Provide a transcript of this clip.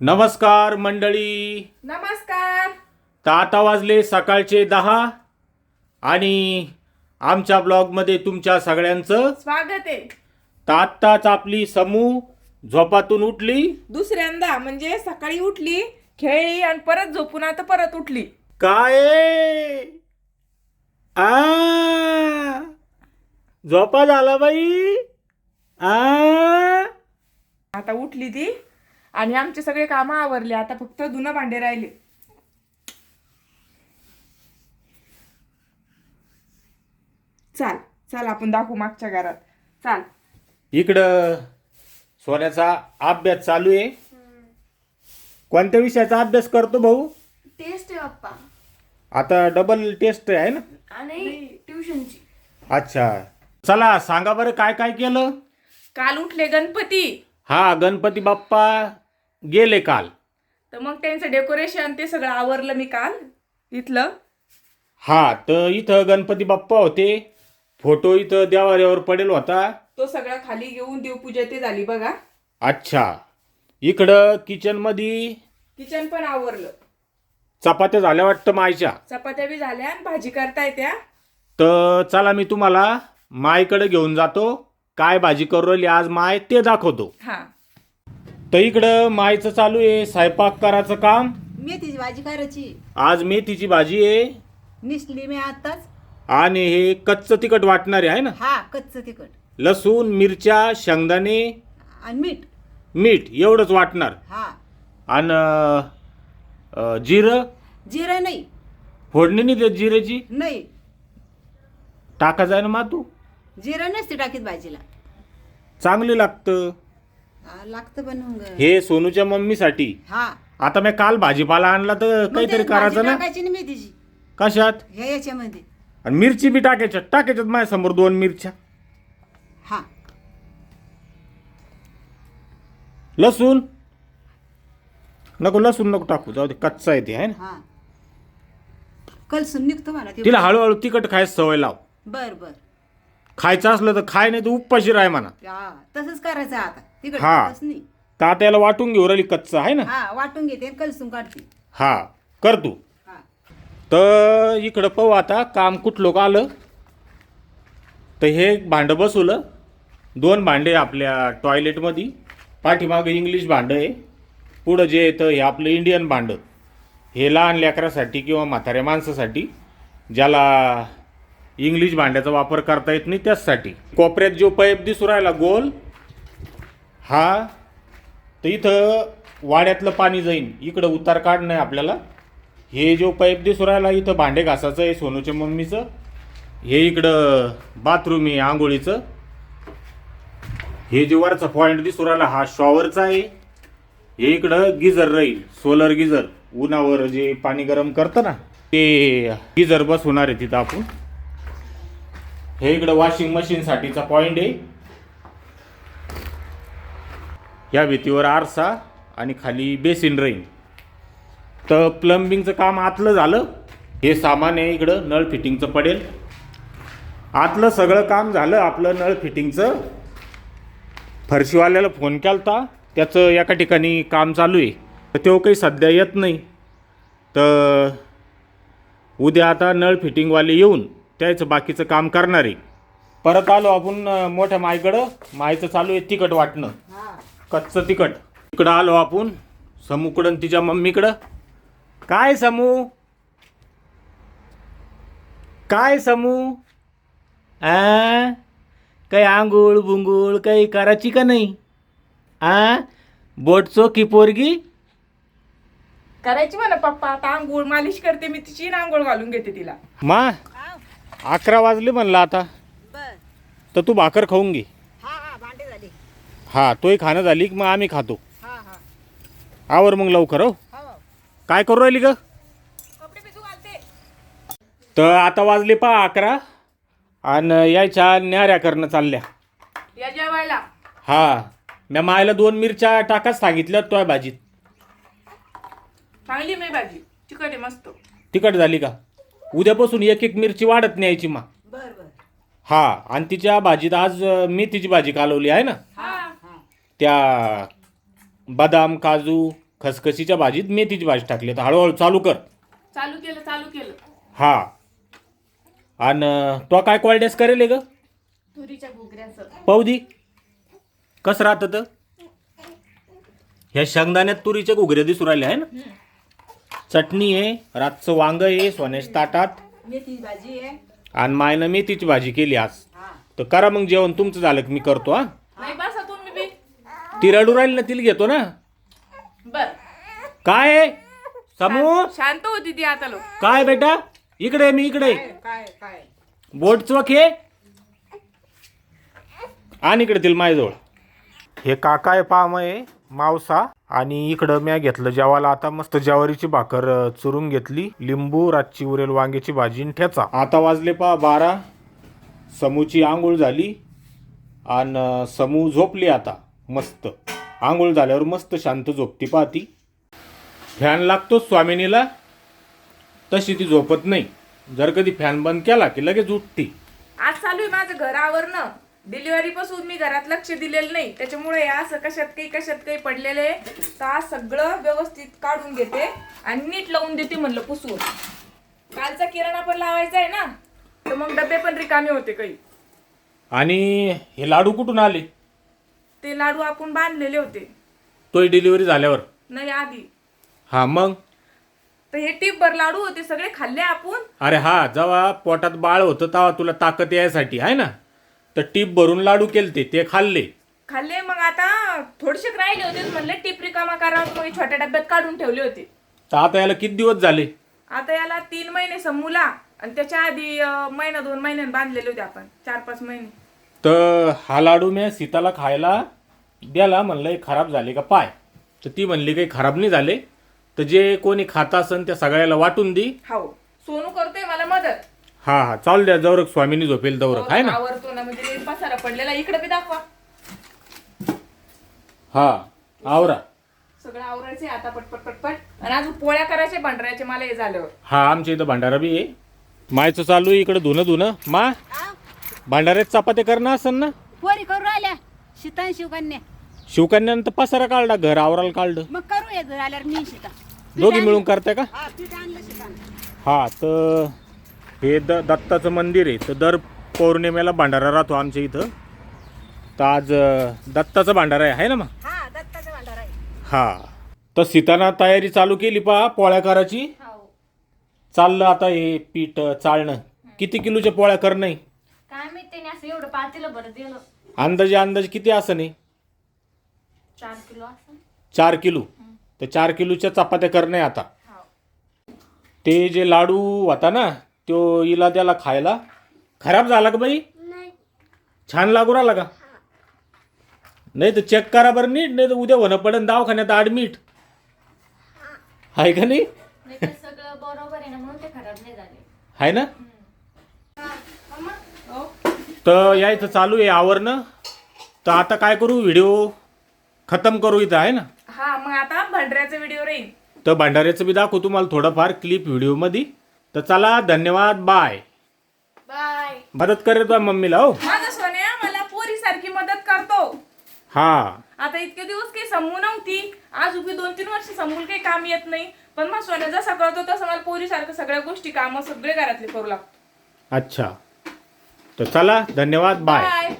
नमस्कार मंडळी. नमस्कार. तर आता वाजले सकाळचे दहा आणि आमच्या ब्लॉगमध्ये तुमच्या सगळ्यांचं स्वागत आहे. तर आत्ताच आपली समूह झोपातून उठली. दुसऱ्यांदा म्हणजे सकाळी उठली खेळली आणि परत झोपून आता परत उठली. काय? आ? झोपा झाला बाई. आ? आता उठली ती. आणि आमचे सगळे कामं आवरले. आता फक्त धुणं भांडे राहिले. चाल चाल आपण दाखवू मागच्या घरात. चाल. इकडं सोन्याचा अभ्यास चालू आहे. कोणत्या विषयाचा अभ्यास करतो भाऊ? टेस्ट आहे बाप्पा आता डबल टेस्ट आहे ना? आणि ट्युशनची. अच्छा. चला सांगा बरं काय काय केलं? काल उठले गणपती. हा गणपती बाप्पा. गेले काल. तर मग त्यांचं डेकोरेशन ते सगळं आवरलं मी काल इथलं. हा तर इथं गणपती बाप्पा होते. फोटो इथं देवाऱ्यावर पडेल होता. तो सगळा खाली घेऊन देवपूजा ते झाली बघा. अच्छा. इकडं किचनमध्ये किचन पण आवरलं. चपात्या झाल्या वाटतं मायच्या चपात्या बी झाल्या आणि भाजी करताय त्या. तर चला मी तुम्हाला मायकडे घेऊन जातो. काय भाजी करू राहिली आज माय ते दाखवतो. हा. तर इकडं मायचं चालू आहे स्वयंपाक करायचं काम. मेथीची भाजी करायची. आज मेथीची भाजी आहे. निसली मी आताच. आणि हे कच्चं तिखट वाटणारे आहे ना? हा कच्च तिखट. लसूण मिरच्या शेंगदाणे. आणि मीठ. मीठ एवढंच वाटणार. हा. आणि अं, जिरं. जिरं नाही. फोडणी नाही देत जिऱ्याची नाही. टाकायचं आहे ना मा तू जिरं नसते टाकीत भाजीला. चांगली लागतं. लागतं हे सोनूच्या मम्मीसाठी. हा. आता मी काल भाजीपाला आणला तर काहीतरी करायचं ना? टाकायची ना मेथीची. कशात? याच्यामध्ये. आणि मिरची बी टाकायच्यात. टाकायच्यात माझ्यासमोर दोन मिरच्या. हा. लसूण? नको लसूण नको टाकू. जाऊ दे कच्चा आहे ते आहे ना? हा. कलसून निघतो मला ते. तिला हळूहळू तिखट खायचं सवय लाव. बर बर. खायचं असलं तर खाय नाही तर उपाशी राह म्हणा. हा तसंच करायचं आता. हा. टाकतच नाही. तर आता याला वाटून घेऊ राहिली कच्चा आहे ना? हा वाटून घेते आणि कलसून काढते. हा कर तू. हा. तर इकडं पाहू आता काम कुठलं का आलं? तर हे भांडं बसवलं. दोन भांडे आपल्या टॉयलेटमध्ये. पाठीमागं इंग्लिश भांडं आहे. पुढं जे येतं हे आपलं इंडियन भांडं. हे लहान लेकरासाठी किंवा म्हाताऱ्या माणसासाठी ज्याला इंग्लिश भांड्याचा वापर करता येत नाही त्याचसाठी. कोपऱ्यात जो पाईप दिसू राहिला गोल हा तर इथं वाड्यातलं पाणी जाईन. इकडं उतार काढणं आहे आपल्याला. हे जो पाईप दिसू राहिला इथं भांडे घासाचं आहे सोनूच्या मम्मीचं. हे इकडं बाथरूम आहे आंघोळीचं. हे जे वरचा पॉईंट दिसू राहिला हा शॉवरचा आहे. हे इकडं गिझर राहील सोलर गिझर उन्हावर जे पाणी गरम करतं ना ते गिझर बसवणार आहे तिथं आपण. हे इकडं वॉशिंग मशीनसाठीचा पॉईंट आहे. या भीतीवर आरसा आणि खाली बेसिन रेन तर प्लंबिंगचं काम आतलं झालं. हे सामान आहे इकडं नळ फिटिंगचं पडेल. आतलं सगळं काम झालं आपलं नळ फिटिंगचं. फरशीवाल्याला फोन केला होता त्याचं एका ठिकाणी काम चालू आहे. तर तो काही सध्या येत नाही. तर उद्या आता नळ फिटिंगवाले येऊन त्याचं बाकीचं काम करणार आहे. परत आलो आपण मोठ्या मायकडं मायचं चालू आहे तिकट वाटणं. कच्चं तिखट. इकडं आलो आपण. समूकडं तिच्या मम्मीकडं. काय समू? काय समू? आ? काही आंघोळ बुंगुळ काही करायची का नाही? आ? बोटचो की पोरगी? करायची म्हणा पप्पा आता आंघोळ मालिश करते मी तिची आंघोळ घालून घेते तिला. मा अकरा वाजले म्हणलं आता. बर. तर तू भाकर खाऊन घे. हा तोही खाणं झाली की मग आम्ही खातो. हा हा. आवर मग लवकर हो. हो. काय करू राहिली ग? कपडे भिजू घालते. तर आता वाजले पहा अकरा आणि यायच्या न्याऱ्या करणं चालल्या. या जेवायला. हा मी मायला दोन मिरच्या टाकाच सांगितल्या तुझ्या भाजीत. चांगली मी भाजी. चिकट आहे मस्त. तिखट झाली का? उद्यापासून एक एक मिरची वाढत न्यायची मा. बर बर. हा आणि तिच्या भाजीत आज अं, मेथीची भाजी कालवली आहे ना? हा. त्या बदाम काजू खसखसीच्या भाजीत मेथीची भाजी टाकली. तर हळूहळू चालू कर. चालू केलं चालू केलं. हा. आणि तो काय क्वालिटीस करेल ग? तुरीच्या घुगऱ्याचं पाहू दे कसं राहतं तर? ह्या शेंगदाण्यात तुरीच्या घुगऱ्या दिसू राहिल्या आहे ना? चटणी आहे रातचं वांग आहे सोन्याच्या ताटात. मेथी भाजी आहे. आणि मायनं मेथीची भाजी केली आज. तर करा मग जेवण तुमचं झालं की मी करतो हा. ती रडू राहील ना तिला घेतो ना. बर. काय आहे? समू? शांत होती ती आता लोक. काय बेटा? इकडे ये, मी इकडे आहे. काय काय बोट चोख हे आणि इकडे तिला माझ्याजवळ. हे काका आहे पाम आहे मावसा. आणि इकडं म्या घेतलं जेवायला. आता मस्त ज्वारीची भाकर अ, चुरून घेतली. लिंबू रातची उरेल वांग्याची भाजी आणि ठेचा. आता वाजले पा बारा. समूची आंघोळ झाली. आणि समू झोपली आता. मस्त. आंघोळ झाल्यावर मस्त शांत झोपती पाहती. फॅन लागतो स्वामिनीला तशी ती झोपत नाही. जर कधी फॅन बंद केला की लगेच उठती. आज चालू आहे माझं घर आवरणं. डिलिव्हरी पासून मी घरात लक्ष दिलेलं नाही. त्याच्यामुळे असं कशात काही कशात काही पडलेलं आहे. तर आज सगळं व्यवस्थित काढून घेते आणि नीट लावून देते म्हणलं पुसून. कालचा किराणा पण लावायचा आहे ना तर मग डबे पण रिकामे होते काही. आणि हे लाडू कुठून आले? ते लाडू आपण बांधलेले होते. तोही डिलिव्हरी झाल्यावर? नाही आधी. हा मग? तर हे टिपभर लाडू होते सगळे खाल्ले आपण. अरे हा जेव्हा पोटात बाळ होतं तेव्हा तुला ताकद यायसाठी आहे ना? तर टीप भरून लाडू केलते ते खाल्ले. खाल्ले मग आता थोडेसे राहिले होते म्हणले टिप रिकामा मग हे छोट्या डब्यात काढून ठेवले होते. तर आता याला किती दिवस झाले? आता याला तीन महिने समूला आणि त्याच्या आधी अं, महिना दोन महिन्यात बांधलेले होते आपण चार पाच महिने. तर हा लाडू मी सीताला खायला द्याला म्हणलं हे खराब झाले का पाय? तर ती म्हणली काही खराब नाही झाले. तर जे कोणी खात असन त्या सगळ्याला वाटून दे. हो. सोनू करतोय मला मदत. हा हा. चालू द्या जवरक स्वामीनी झोपेल दवरक आहे ना? आवरतो ना म्हणजे ते पसारा पडलेला इकडे बी दाखवा. हा आवरा. सगळं आवरायचे आता पटपट पटपट. आणि अजून पोळ्या करायचे भांडरायचे मला हे झाल्यावर. हा आमच्या इथं भांडारा बी आहे. मायचं चालू आहे इकडं धुणं धुणं. मा? भांडाऱ्यात चपात्या करणं असन ना? पोरी करू राहिल्या. शीता शिवकन्या. शिवकन्यानंतर पसारा काढला घर आवराला काढलं. मग करू येत आल्यावर मी शिता दोघी मिळून करताय का? हा पीठ आणलं शिता हा तर हे द दत्ताचं मंदिर आहे. तर दर पौर्णिमेला भांडारा राहतो आमच्या इथं. तर आज अं, दत्ताचं भांडारा आहे है ना मग? हा दत्ताचा भांडार आहे. हा. तर सीताना तयारी चालू केली पहा पोळ्या करायची. हो. चाललं आता हे पीठ अं, चालणं किती किलोच्या पोळ्या करणं आहे? काय माहीत त्याने असं एवढं पातेलं बरं दिलं. अंदाजे अंदाजे किती असं नाही? चार किलो असं. चार किलो. तर चार किलोच्या चपात्या करणे आता. हो. ते जे लाडू होता ना तो हिला त्याला खायला. खराब झाला का बाई? नाही. छान लागू राहिला का? नाही तर चेक करा बरं नीट नाही तर उद्या होणं पडेल दवाखान्यात ॲडमिट आहे का नाही? नाही तर सगळं बरोबर आहे ना म्हणून ते खराब नाही झाले. आहे ना? तर या इथं चालू आहे आवरणं. तर आता काय करू? व्हिडिओ खतम करू इथं आहे ना? हा मग आता भांडऱ्याचा व्हिडिओ राहील. तर भांडाऱ्याचं बी दाखवू तुम्हाला थोडंफार क्लिप व्हिडिओमध्ये. तर चला धन्यवाद बाय बाय मदत करेल तुझ्या मम्मीला हो? माझा सोन्या मला पोरी सारखी मदत करतो. हा. आता इतके दिवस काही समू नव्हती. आज उभी दोन तीन वर्ष समूल काही काम येत नाही. पण मग सोन्या जसा करतो तसं मला पोरी सारखं सगळ्या गोष्टी काम सगळे घरातले करू लागतो अच्छा. तर चला धन्यवाद बाय